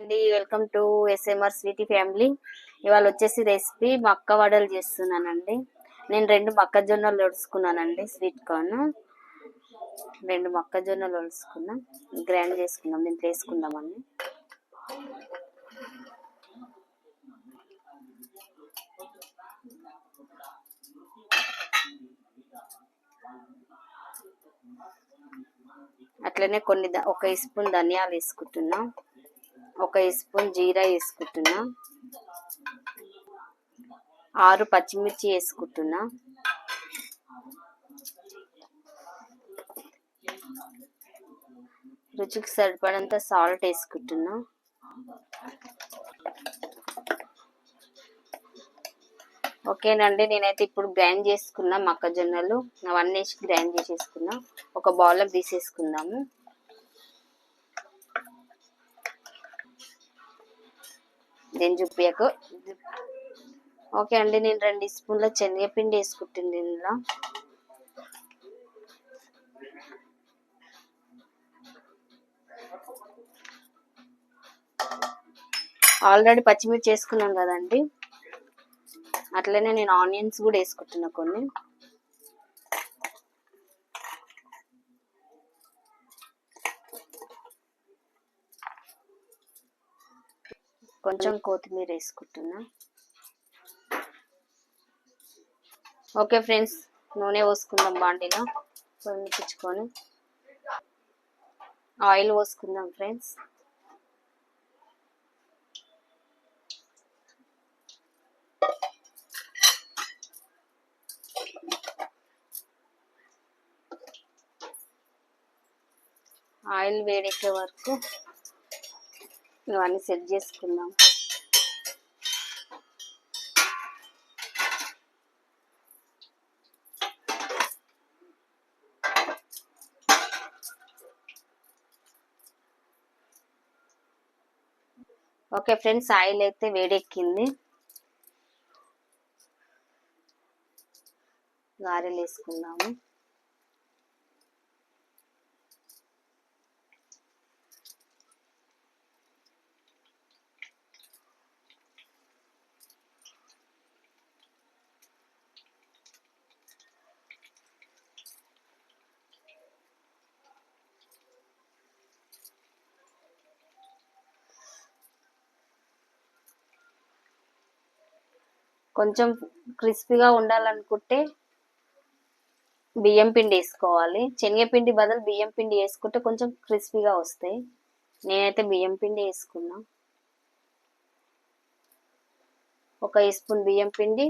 అండి. Welcome to SMR Sweety family ఇవాళ వచ్చేసి రెసిపీ మక్క వడలు చేస్తున్నానండి. నేను రెండు మొక్కజొన్నలు ఒడుచుకున్నానండి స్వీట్ కార్న్ రెండు మొక్కజొన్నలు ఒడుచుకున్నాం గ్రైండ్ చేసుకుందాం దీంట్లో వేసుకుందామండి. అట్లనే కొన్ని ఒక స్పూన్ ధనియాలు వేసుకుంటున్నాం. ఒక స్పూన్ జీరా వేసుకుంటున్నా. ఆరు పచ్చిమిర్చి వేసుకుంటున్నా. రుచికి సరిపడంత సాల్ట్ వేసుకుంటున్నా. ఓకేనండి నేనైతే ఇప్పుడు గ్రైండ్ చేసుకున్నా మొక్కజొన్నలు అవన్నీ వేసి గ్రైండ్ చేసేసుకున్నా. ఒక బౌల్లో తీసేసుకుందాము. దీని చూపియకు. ఓకే అండి నేను రెండు స్పూన్ల శనగపిండి వేసుకుంటుంది ఇందులో. ఆల్రెడీ పచ్చిమిర్చి వేసుకున్నాం కదండి. అట్లనే నేను ఆనియన్స్ కూడా వేసుకుంటున్నా కొన్ని. కొంచెం కొత్తిమీర వేసుకుంటున్నా. ఓకే ఫ్రెండ్స్ నూనె పోసుకుందాం బాండీలో. పొంగిపించుకొని ఆయిల్ పోసుకుందాం ఫ్రెండ్స్. ఆయిల్ వేడెక్కే వరకు ఇవన్నీ సెట్ చేసుకుందాం. ఓకే ఫ్రెండ్స్ ఆయిల్ అయితే వేడెక్కింది. గారెలు వేసుకుందాము. కొంచెం క్రిస్పీగా ఉండాలనుకుంటే బియ్యం పిండి వేసుకోవాలి. శనగపిండి బదులు బియ్యం పిండి వేసుకుంటే కొంచెం క్రిస్పీగా వస్తాయి. నేనైతే బియ్యం పిండి వేసుకున్నా. ఒక స్పూన్ బియ్యం పిండి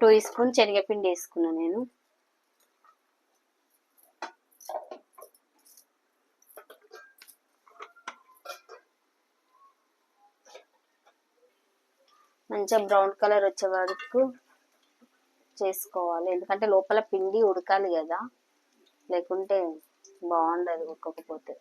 టూ స్పూన్ శనగపిండి వేసుకున్నా నేను. మంచిగా బ్రౌన్ కలర్ వచ్చే వరకు చేసుకోవాలి. ఎందుకంటే లోపల పిండి ఉడకాలి కదా. లేకుంటే బాగుండదు ఉక్కకపోతే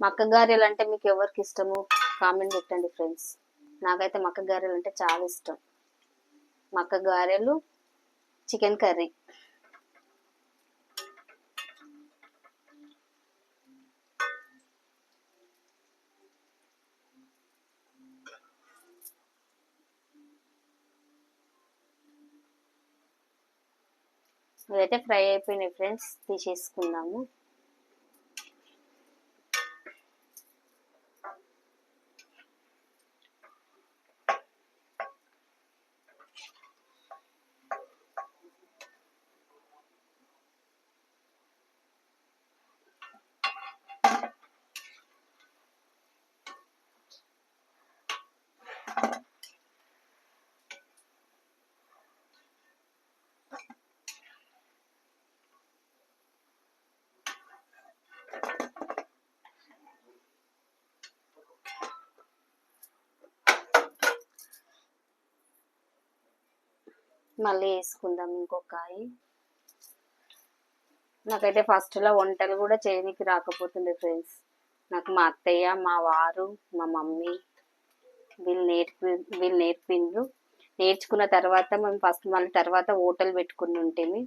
మక్క గారెలు అంటే మీకు ఎవరికి ఇష్టము? కామెంట్ పెట్టండి ఫ్రెండ్స్. నాకైతే మక్క గారెలు అంటే చాలా ఇష్టం. మక్క గారెలు చికెన్ కర్రీ. ఇదైతే ఫ్రై అయిపోయినాయి ఫ్రెండ్స్ తీసేసుకుందాము మళ్ళీ వేసుకుందాం ఇంకొక కాయ నాకైతే ఫస్ట్లో వంటలు కూడా చేయనికి రాకపోతుండే ఫ్రెండ్స్ నాకు మా అత్తయ్య మా వారు మా మమ్మీ వీళ్ళు నేర్పి వీళ్ళు నేర్పిండ్రు. నేర్చుకున్న తర్వాత మేము ఫస్ట్ మళ్ళీ తర్వాత హోటల్ పెట్టుకుని ఉంటేమి.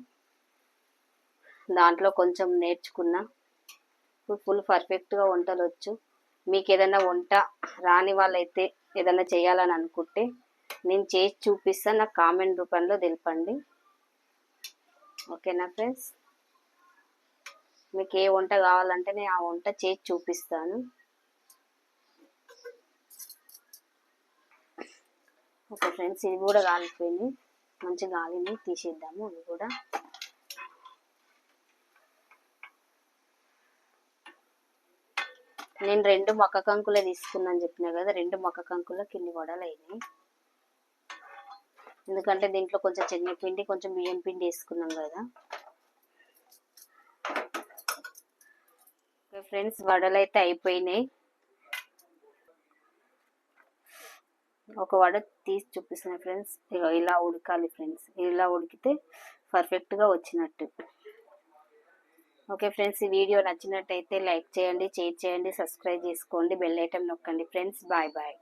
దాంట్లో కొంచెం నేర్చుకున్నా. ఇప్పుడు ఫుల్ పర్ఫెక్ట్గా వంటలు వచ్చు. మీకు ఏదైనా వంట రాని వాళ్ళైతే ఏదైనా చేయాలని అనుకుంటే నేను చేసి చూపిస్తాను నాకు కామెంట్ రూపంలో తెలపండి. ఓకేనా ఫ్రెండ్స్? మీకు ఏ వంట కావాలంటే నేను ఆ వంట చేసి చూపిస్తాను. ఓకే ఫ్రెండ్స్ ఇది కూడా కాలిపోయింది. మంచి గాలిని తీసేద్దాము ఇది కూడా. నేను రెండు మొక్క కంకులే తీసుకున్నాను చెప్పినా కదా రెండు మొక్క కంకుల కింది వడలు అయినాయి ఎందుకంటే దీంట్లో కొంచెం శనగపిండి కొంచెం బియ్యం పిండి వేసుకున్నాం కదా. ఫ్రెండ్స్ వడలు అయితే అయిపోయినాయి. ఒక వడ తీసి చూపిస్తున్నాయి ఫ్రెండ్స్. ఇలా ఉడకాలి ఫ్రెండ్స్. ఇలా ఉడికితే పర్ఫెక్ట్గా వచ్చినట్టు. ఓకే ఫ్రెండ్స్ ఈ వీడియో నచ్చినట్టయితే లైక్ చేయండి షేర్ చేయండి సబ్స్క్రైబ్ చేసుకోండి బెల్ ఐటమ్ నొక్కండి. Friends bye bye.